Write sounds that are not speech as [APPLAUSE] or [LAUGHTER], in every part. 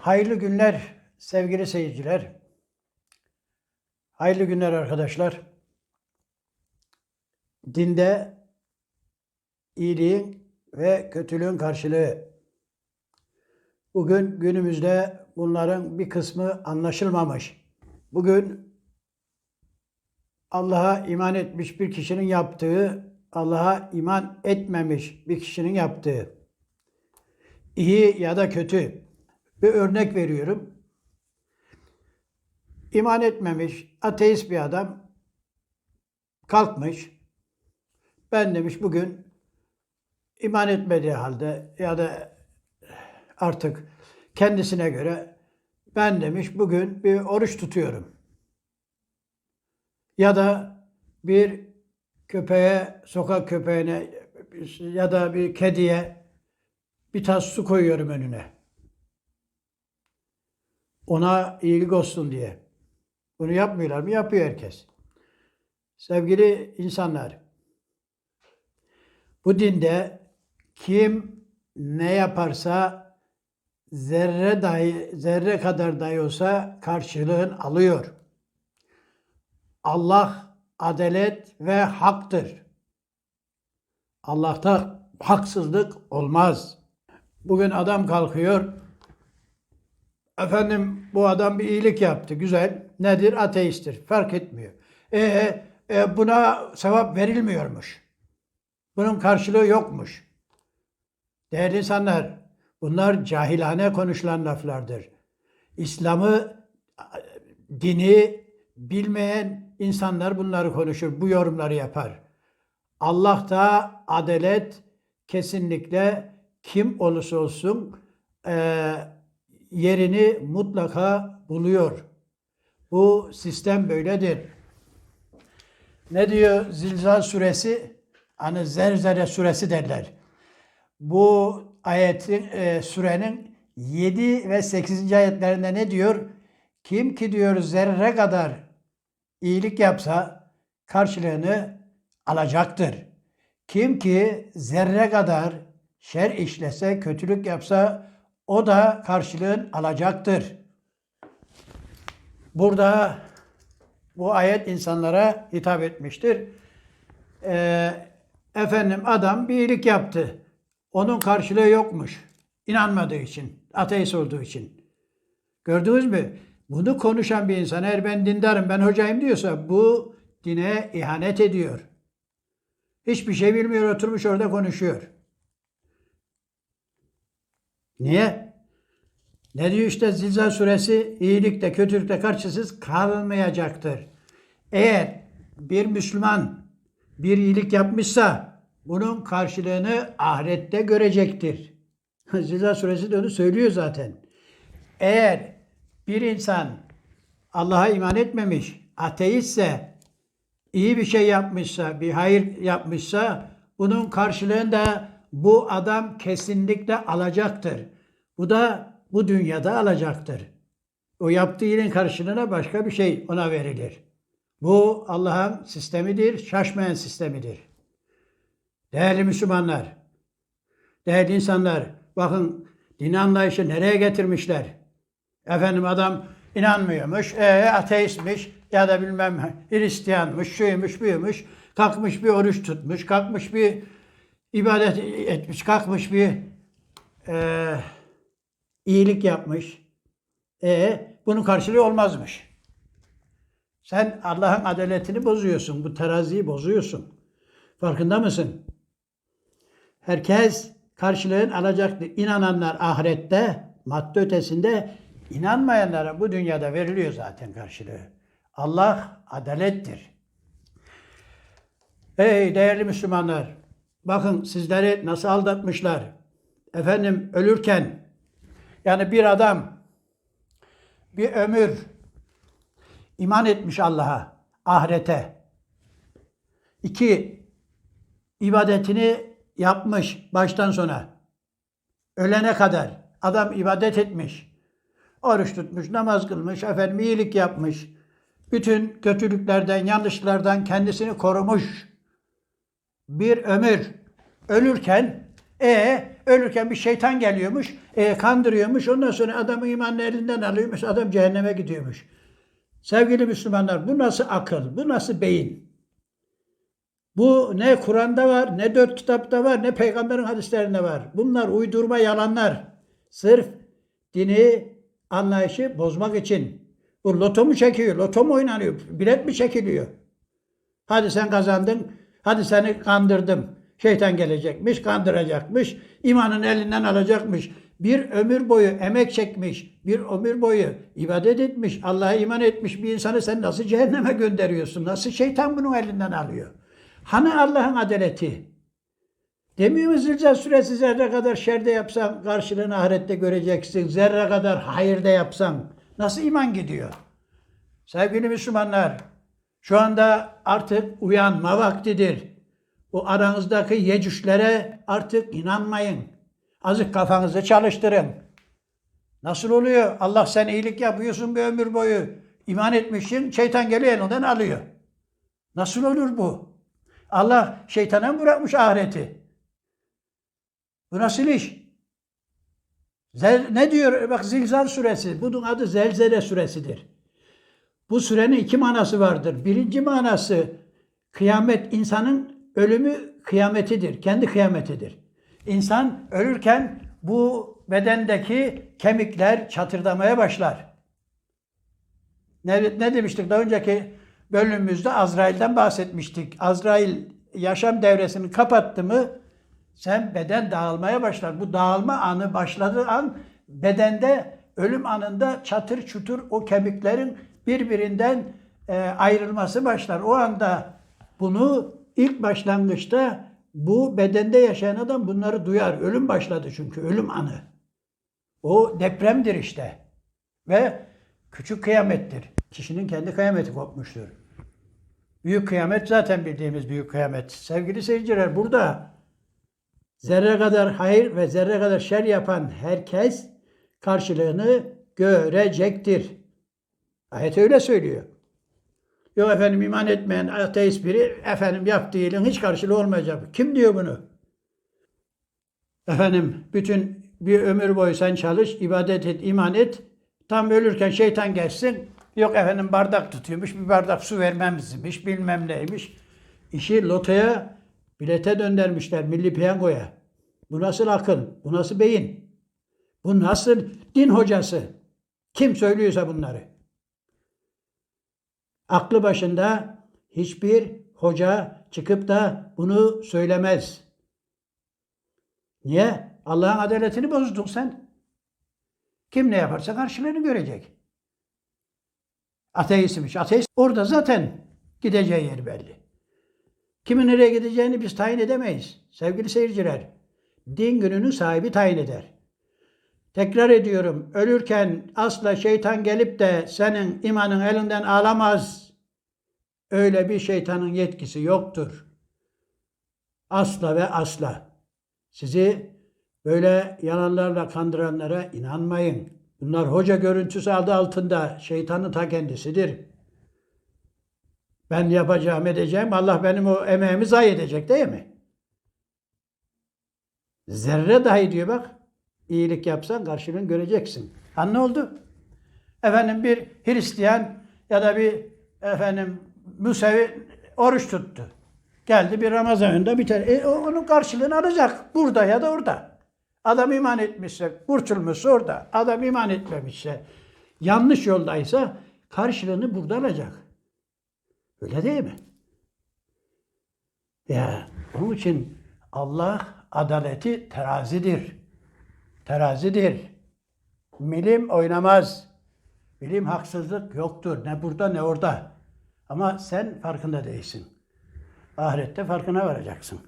Hayırlı günler sevgili seyirciler. Hayırlı günler arkadaşlar. Dinde iyiliğin ve kötülüğün karşılığı. Bugün günümüzde bunların bir kısmı anlaşılmamış. Bugün Allah'a iman etmiş bir kişinin yaptığı, Allah'a iman etmemiş bir kişinin yaptığı iyi ya da kötü bir örnek veriyorum. İman etmemiş, ateist bir adam kalkmış. Ben demiş bugün iman etmediği halde ya da artık kendisine göre ben demiş bugün bir oruç tutuyorum. Ya da bir köpeğe, sokak köpeğine ya da bir kediye bir tas su koyuyorum önüne. Ona iyilik olsun diye. Bunu yapmıyorlar mı? Yapıyor herkes. Sevgili insanlar, bu dinde kim ne yaparsa zerre dahi zerre kadar dahi olsa karşılığını alıyor. Allah adalet ve haktır. Allah'ta haksızlık olmaz. Bugün adam kalkıyor. Efendim bu adam bir iyilik yaptı. Güzel. Nedir? Ateisttir. Fark etmiyor. E, e, buna sevap verilmiyormuş. Bunun karşılığı yokmuş. Değerli insanlar, bunlar cahilane konuşulan laflardır. İslam'ı, dini bilmeyen insanlar bunları konuşur, bu yorumları yapar. Allah'ta adalet kesinlikle kim olursa olsun e, yerini mutlaka buluyor. Bu sistem böyledir. Ne diyor Zilzal suresi? Hani Zerzere suresi derler. Bu ayetin, e, surenin 7 ve 8. ayetlerinde ne diyor? Kim ki diyor zerre kadar iyilik yapsa karşılığını alacaktır. Kim ki zerre kadar şer işlese, kötülük yapsa o da karşılığını alacaktır. Burada bu ayet insanlara hitap etmiştir. Ee, efendim adam bir iyilik yaptı. Onun karşılığı yokmuş. İnanmadığı için, ateist olduğu için. Gördünüz mü? Bunu konuşan bir insan eğer ben dindarım, ben hocayım diyorsa bu dine ihanet ediyor. Hiçbir şey bilmiyor, oturmuş orada konuşuyor. Niye? Ne diyor işte Zilzal suresi iyilikte kötülükte karşısız kalmayacaktır. Eğer bir Müslüman bir iyilik yapmışsa bunun karşılığını ahirette görecektir. [LAUGHS] Zilzal suresi de onu söylüyor zaten. Eğer bir insan Allah'a iman etmemiş, ateistse, iyi bir şey yapmışsa, bir hayır yapmışsa bunun karşılığında bu adam kesinlikle alacaktır. Bu da bu dünyada alacaktır. O yaptığı iyiliğin karşılığına başka bir şey ona verilir. Bu Allah'ın sistemidir, şaşmayan sistemidir. Değerli Müslümanlar, değerli insanlar, bakın din anlayışı nereye getirmişler? Efendim adam inanmıyormuş, e, ateistmiş ya da bilmem Hristiyanmış, şuymuş, buymuş, kalkmış bir oruç tutmuş, kalkmış bir ibadet etmiş, kalkmış bir e, iyilik yapmış. E bunun karşılığı olmazmış. Sen Allah'ın adaletini bozuyorsun, bu teraziyi bozuyorsun. Farkında mısın? Herkes karşılığını alacaktır. İnananlar ahirette, madde ötesinde, inanmayanlara bu dünyada veriliyor zaten karşılığı. Allah adalettir. Ey değerli Müslümanlar, bakın sizleri nasıl aldatmışlar. Efendim ölürken, yani bir adam bir ömür iman etmiş Allah'a, ahirete. İki, ibadetini yapmış baştan sona. Ölene kadar adam ibadet etmiş. Oruç tutmuş, namaz kılmış, efendim iyilik yapmış. Bütün kötülüklerden, yanlışlardan kendisini korumuş. Bir ömür ölürken E ölürken bir şeytan geliyormuş, e, kandırıyormuş. Ondan sonra adamın imanını elinden alıyormuş. Adam cehenneme gidiyormuş. Sevgili Müslümanlar bu nasıl akıl, bu nasıl beyin? Bu ne Kur'an'da var, ne dört kitapta var, ne peygamberin hadislerinde var. Bunlar uydurma yalanlar. Sırf dini anlayışı bozmak için. Bu loto mu çekiyor, loto mu oynanıyor, bilet mi çekiliyor? Hadi sen kazandın, hadi seni kandırdım. Şeytan gelecekmiş, kandıracakmış, imanın elinden alacakmış. Bir ömür boyu emek çekmiş, bir ömür boyu ibadet etmiş, Allah'a iman etmiş bir insanı sen nasıl cehenneme gönderiyorsun? Nasıl şeytan bunun elinden alıyor? Hani Allah'ın adaleti? Demiyor mu Zilzal suresi zerre kadar şerde yapsan karşılığını ahirette göreceksin. Zerre kadar hayırda yapsan nasıl iman gidiyor? Sevgili Müslümanlar, şu anda artık uyanma vaktidir. Bu aranızdaki yecüşlere artık inanmayın. Azıcık kafanızı çalıştırın. Nasıl oluyor? Allah sen iyilik yapıyorsun bir ömür boyu. İman etmişsin, şeytan geliyor elinden alıyor. Nasıl olur bu? Allah şeytana mı bırakmış ahireti? Bu nasıl iş? Zel, ne diyor? Bak Zilzal suresi. Bunun adı Zelzele suresidir. Bu sürenin iki manası vardır. Birinci manası kıyamet, insanın ölümü kıyametidir. Kendi kıyametidir. İnsan ölürken bu bedendeki kemikler çatırdamaya başlar. Ne, ne demiştik daha önceki bölümümüzde Azrail'den bahsetmiştik. Azrail yaşam devresini kapattı mı sen beden dağılmaya başlar. Bu dağılma anı başladığı an bedende ölüm anında çatır çutur o kemiklerin birbirinden e, ayrılması başlar. O anda bunu ilk başlangıçta bu bedende yaşayan adam bunları duyar. Ölüm başladı çünkü ölüm anı. O depremdir işte. Ve küçük kıyamettir. Kişinin kendi kıyameti kopmuştur. Büyük kıyamet zaten bildiğimiz büyük kıyamet. Sevgili seyirciler burada zerre kadar hayır ve zerre kadar şer yapan herkes karşılığını görecektir. Ayet öyle söylüyor. Yok efendim iman etmeyen ateist biri efendim yaptığı iyiliğin hiç karşılığı olmayacak. Kim diyor bunu? Efendim bütün bir ömür boyu sen çalış, ibadet et, iman et. Tam ölürken şeytan gelsin. Yok efendim bardak tutuyormuş, bir bardak su vermemizmiş, bilmem neymiş. İşi lotoya, bilete döndürmüşler, milli piyangoya. Bu nasıl akıl? Bu nasıl beyin? Bu nasıl din hocası? Kim söylüyorsa bunları? Aklı başında hiçbir hoca çıkıp da bunu söylemez. Niye? Allah'ın adaletini bozdun sen. Kim ne yaparsa karşılığını görecek. Ateistmiş. Ateist orada zaten gideceği yer belli. Kimin nereye gideceğini biz tayin edemeyiz. Sevgili seyirciler, din gününün sahibi tayin eder. Tekrar ediyorum, ölürken asla şeytan gelip de senin imanın elinden alamaz. Öyle bir şeytanın yetkisi yoktur. Asla ve asla. Sizi böyle yalanlarla kandıranlara inanmayın. Bunlar hoca görüntüsü adı altında şeytanın ta kendisidir. Ben yapacağım edeceğim. Allah benim o emeğimi zayi edecek değil mi? Zerre dahi diyor bak. İyilik yapsan karşılığını göreceksin. Ha ne oldu? Efendim bir Hristiyan ya da bir efendim Musevi oruç tuttu. Geldi bir Ramazan ayında biter. E, onun karşılığını alacak. Burada ya da orada. Adam iman etmişse, kurtulmuşsa orada. Adam iman etmemişse, yanlış yoldaysa karşılığını burada alacak. Öyle değil mi? Ya onun için Allah adaleti terazidir. Terazidir. Bilim oynamaz. Bilim haksızlık yoktur. Ne burada ne orada. Ama sen farkında değilsin. Ahirette farkına varacaksın.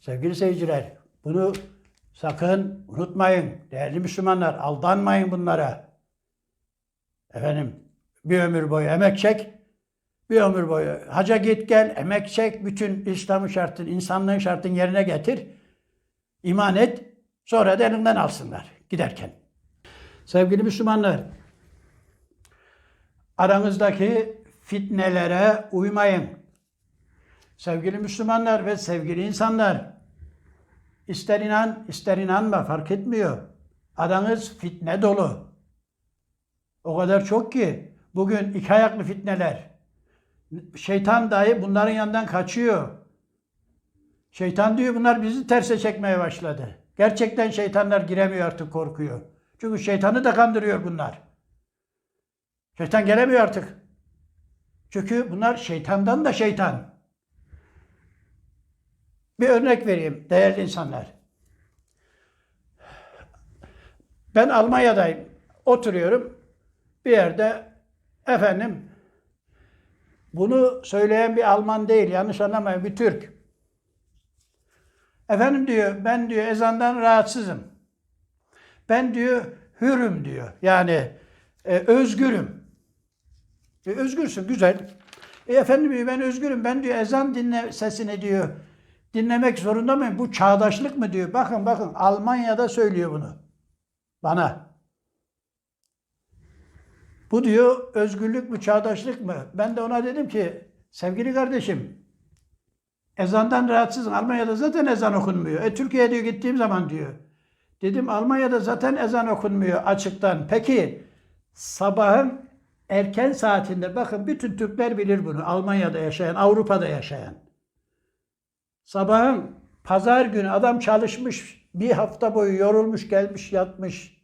Sevgili seyirciler, bunu sakın unutmayın. Değerli Müslümanlar, aldanmayın bunlara. Efendim, bir ömür boyu emek çek, bir ömür boyu haca git gel, emek çek, bütün İslam'ın şartını, insanlığın şartını yerine getir. iman et, sonra da elinden alsınlar giderken. Sevgili Müslümanlar, aranızdaki fitnelere uymayın. Sevgili Müslümanlar ve sevgili insanlar, İster inan, ister inanma fark etmiyor. Aranız fitne dolu. O kadar çok ki bugün iki ayaklı fitneler. Şeytan dahi bunların yanından kaçıyor. Şeytan diyor bunlar bizi terse çekmeye başladı. Gerçekten şeytanlar giremiyor artık korkuyor. Çünkü şeytanı da kandırıyor bunlar. Şeytan gelemiyor artık. Çünkü bunlar şeytandan da şeytan. Bir örnek vereyim değerli insanlar. Ben Almanya'dayım. Oturuyorum. Bir yerde efendim bunu söyleyen bir Alman değil. Yanlış anlamayın bir Türk. Efendim diyor ben diyor ezandan rahatsızım. Ben diyor hürüm diyor. Yani e, özgürüm. E, özgürsün güzel. E, efendim diyor ben özgürüm. Ben diyor ezan dinle sesini diyor dinlemek zorunda mıyım? Bu çağdaşlık mı diyor. Bakın bakın Almanya'da söylüyor bunu. Bana. Bu diyor özgürlük mü çağdaşlık mı? Ben de ona dedim ki sevgili kardeşim ezandan rahatsızım. Almanya'da zaten ezan okunmuyor. E Türkiye'ye diyor gittiğim zaman diyor. Dedim Almanya'da zaten ezan okunmuyor açıktan. Peki sabahın erken saatinde bakın bütün Türkler bilir bunu. Almanya'da yaşayan, Avrupa'da yaşayan. Sabahın pazar günü adam çalışmış bir hafta boyu yorulmuş gelmiş yatmış.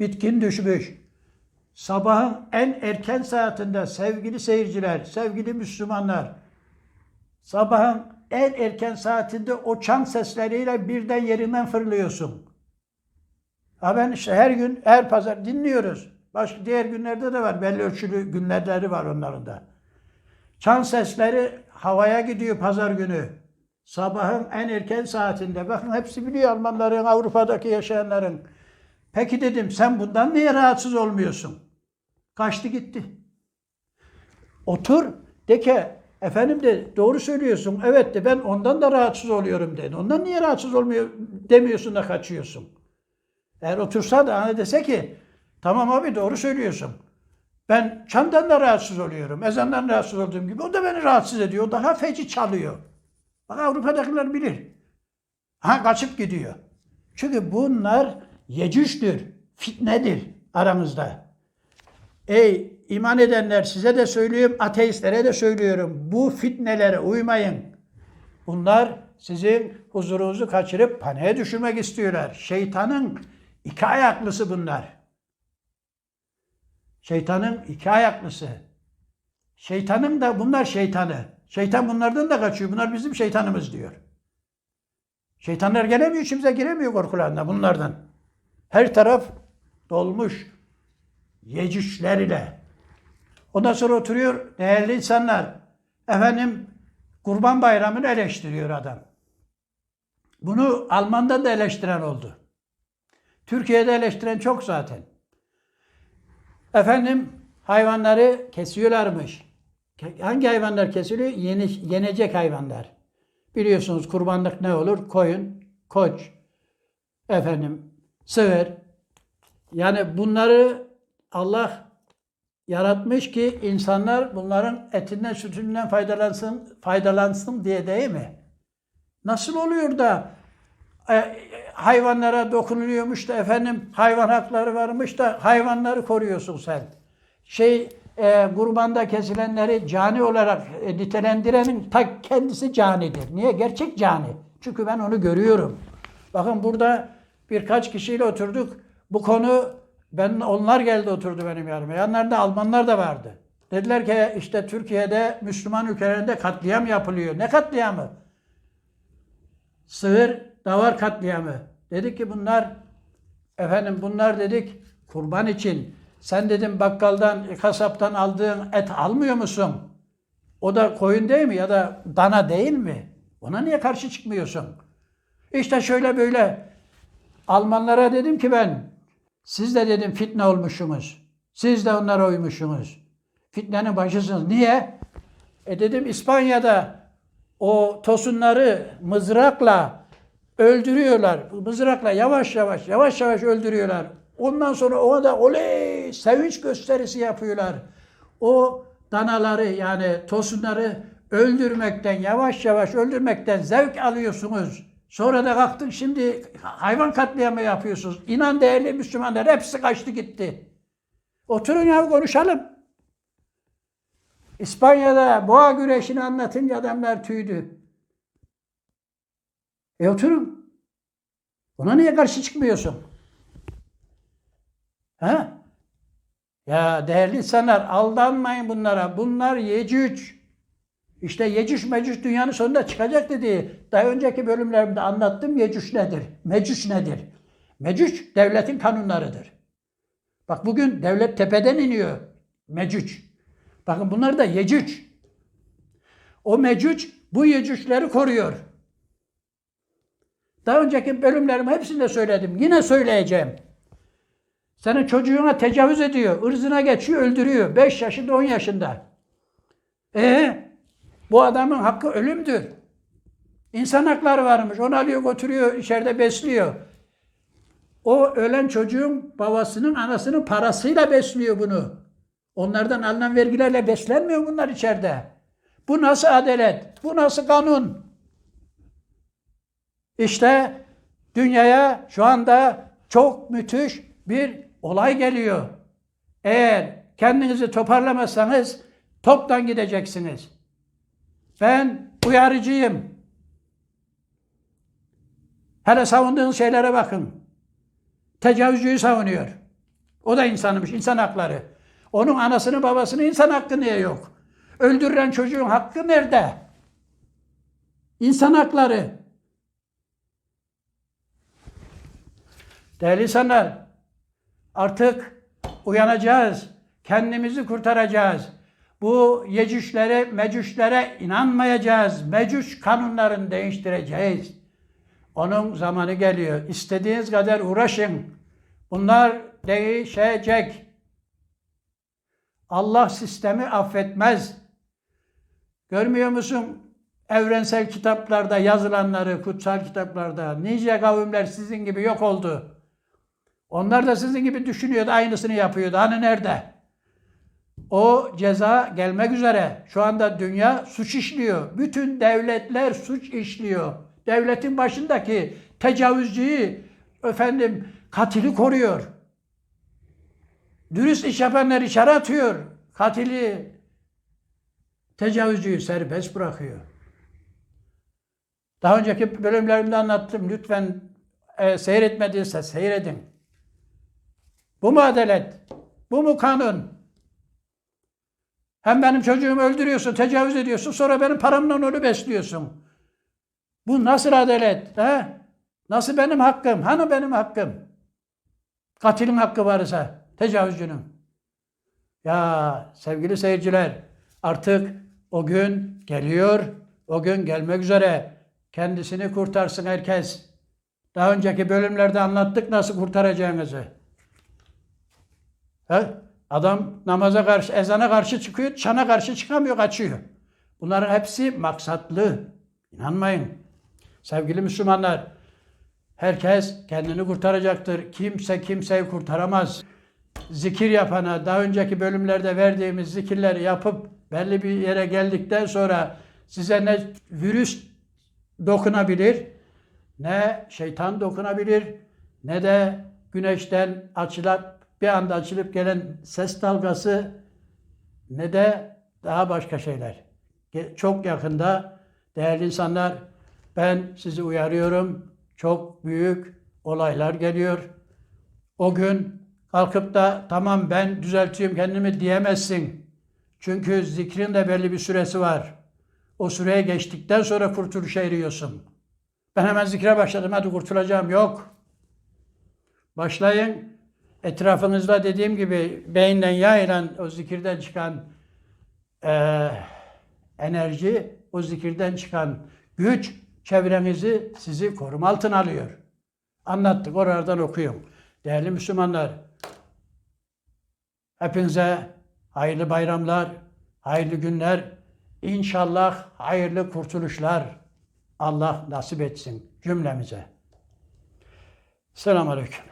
Bitkin düşmüş. Sabahın en erken saatinde sevgili seyirciler, sevgili Müslümanlar, sabahın en erken saatinde o çan sesleriyle birden yerinden fırlıyorsun. Ha ben işte her gün, her pazar dinliyoruz. Başka diğer günlerde de var. Belli ölçülü günlerleri var onların da. Çan sesleri havaya gidiyor pazar günü. Sabahın en erken saatinde. Bakın hepsi biliyor Almanların, Avrupa'daki yaşayanların. Peki dedim sen bundan niye rahatsız olmuyorsun? Kaçtı gitti. Otur de ki efendim de doğru söylüyorsun. Evet de ben ondan da rahatsız oluyorum dedi. Ondan niye rahatsız olmuyor demiyorsun da kaçıyorsun. Eğer otursa da hani dese ki tamam abi doğru söylüyorsun. Ben çandan da rahatsız oluyorum. Ezandan rahatsız olduğum gibi o da beni rahatsız ediyor. Daha feci çalıyor. Bak Avrupa'dakiler bilir. Ha kaçıp gidiyor. Çünkü bunlar yecüştür, fitnedir aramızda. Ey iman edenler size de söylüyorum, ateistlere de söylüyorum. Bu fitnelere uymayın. Bunlar sizin huzurunuzu kaçırıp paniğe düşürmek istiyorlar. Şeytanın iki ayaklısı bunlar. Şeytanın iki ayaklısı. Şeytanın da bunlar şeytanı. Şeytan bunlardan da kaçıyor. Bunlar bizim şeytanımız diyor. Şeytanlar gelemiyor, içimize giremiyor korkularında bunlardan. Her taraf dolmuş yecüşler ile. Ondan sonra oturuyor değerli insanlar. Efendim Kurban Bayramı'nı eleştiriyor adam. Bunu Alman'dan da eleştiren oldu. Türkiye'de eleştiren çok zaten. Efendim hayvanları kesiyorlarmış. Hangi hayvanlar kesiliyor? Yeni, yenecek hayvanlar. Biliyorsunuz kurbanlık ne olur? Koyun, koç, efendim sığır. Yani bunları Allah yaratmış ki insanlar bunların etinden sütünden faydalansın faydalansın diye değil mi? Nasıl oluyor da e, hayvanlara dokunuluyormuş da efendim hayvan hakları varmış da hayvanları koruyorsun sen. Şey e, kurbanda kesilenleri cani olarak e, nitelendirenin ta kendisi canidir. Niye? Gerçek cani. Çünkü ben onu görüyorum. Bakın burada birkaç kişiyle oturduk. Bu konu ben onlar geldi oturdu benim yanıma. Yanlarında Almanlar da vardı. Dediler ki işte Türkiye'de Müslüman ülkelerinde katliam yapılıyor. Ne katliamı? Sığır davar katliamı. Dedik ki bunlar efendim bunlar dedik kurban için. Sen dedim bakkaldan, kasaptan aldığın et almıyor musun? O da koyun değil mi ya da dana değil mi? Ona niye karşı çıkmıyorsun? İşte şöyle böyle Almanlara dedim ki ben siz de dedim fitne olmuşsunuz. Siz de onlara uymuşsunuz. Fitnenin başısınız. Niye? E dedim İspanya'da o tosunları mızrakla öldürüyorlar. Mızrakla yavaş yavaş yavaş yavaş öldürüyorlar. Ondan sonra ona da oley sevinç gösterisi yapıyorlar. O danaları yani tosunları öldürmekten yavaş yavaş öldürmekten zevk alıyorsunuz. Sonra da kalktın şimdi hayvan katliamı yapıyorsunuz. İnan değerli Müslümanlar hepsi kaçtı gitti. Oturun ya konuşalım. İspanya'da boğa güreşini anlatınca adamlar tüydü. E oturun. Buna niye karşı çıkmıyorsun? Ha? Ya değerli insanlar aldanmayın bunlara. Bunlar Yecüc. İşte Yecüc Mecüc dünyanın sonunda çıkacak dedi. Daha önceki bölümlerimde anlattım Yecüc nedir? Mecüc nedir? Mecüc devletin kanunlarıdır. Bak bugün devlet tepeden iniyor. Mecüc. Bakın bunlar da Yecüc. O Mecüc bu Yecücleri koruyor. Daha önceki bölümlerim hepsinde söyledim. Yine söyleyeceğim. Senin çocuğuna tecavüz ediyor. ırzına geçiyor, öldürüyor. 5 yaşında, 10 yaşında. E bu adamın hakkı ölümdür. İnsan hakları varmış. Onu alıyor, götürüyor, içeride besliyor. O ölen çocuğun babasının, anasının parasıyla besliyor bunu. Onlardan alınan vergilerle beslenmiyor bunlar içeride. Bu nasıl adalet? Bu nasıl kanun? İşte dünyaya şu anda çok müthiş bir olay geliyor. Eğer kendinizi toparlamazsanız toptan gideceksiniz. Ben uyarıcıyım. Hele savunduğunuz şeylere bakın. Tecavüzcüyü savunuyor. O da insanmış, insan hakları. Onun anasını babasını insan hakkı niye yok? Öldürülen çocuğun hakkı nerede? İnsan hakları. Değerli insanlar, artık uyanacağız. Kendimizi kurtaracağız. Bu yecüşlere, mecüşlere inanmayacağız. Mecüş kanunlarını değiştireceğiz. Onun zamanı geliyor. İstediğiniz kadar uğraşın. Bunlar değişecek. Allah sistemi affetmez. Görmüyor musun? Evrensel kitaplarda yazılanları, kutsal kitaplarda nice kavimler sizin gibi yok oldu. Onlar da sizin gibi düşünüyordu, aynısını yapıyordu. Hani nerede? O ceza gelmek üzere. Şu anda dünya suç işliyor. Bütün devletler suç işliyor. Devletin başındaki tecavüzcüyü, efendim katili koruyor. Dürüst iş yapanlar içeri atıyor. Katili, tecavüzcüyü serbest bırakıyor. Daha önceki bölümlerimde anlattım. Lütfen e, seyretmediyse seyredin. Bu mu adalet? Bu mu kanun? Hem benim çocuğumu öldürüyorsun, tecavüz ediyorsun, sonra benim paramla onu besliyorsun. Bu nasıl adalet? He? Nasıl benim hakkım? Hani benim hakkım? Katilin hakkı varsa, tecavüzcünün. Ya sevgili seyirciler, artık o gün geliyor, o gün gelmek üzere. Kendisini kurtarsın herkes. Daha önceki bölümlerde anlattık nasıl kurtaracağınızı. He? Adam namaza karşı, ezana karşı çıkıyor, çana karşı çıkamıyor, kaçıyor. Bunların hepsi maksatlı. İnanmayın. Sevgili Müslümanlar, herkes kendini kurtaracaktır. Kimse kimseyi kurtaramaz. Zikir yapana, daha önceki bölümlerde verdiğimiz zikirleri yapıp belli bir yere geldikten sonra size ne virüs dokunabilir, ne şeytan dokunabilir, ne de güneşten açılan bir anda açılıp gelen ses dalgası ne de daha başka şeyler. Çok yakında değerli insanlar ben sizi uyarıyorum. Çok büyük olaylar geliyor. O gün kalkıp da tamam ben düzeltiyorum kendimi diyemezsin. Çünkü zikrin de belli bir süresi var. O süreye geçtikten sonra kurtuluşa eriyorsun. Ben hemen zikre başladım hadi kurtulacağım. Yok. Başlayın etrafınızda dediğim gibi beyinden yayılan o zikirden çıkan e, enerji, o zikirden çıkan güç çevrenizi sizi koruma altına alıyor. Anlattık, oralardan okuyun. Değerli Müslümanlar, hepinize hayırlı bayramlar, hayırlı günler, inşallah hayırlı kurtuluşlar Allah nasip etsin cümlemize. Selamun Aleyküm.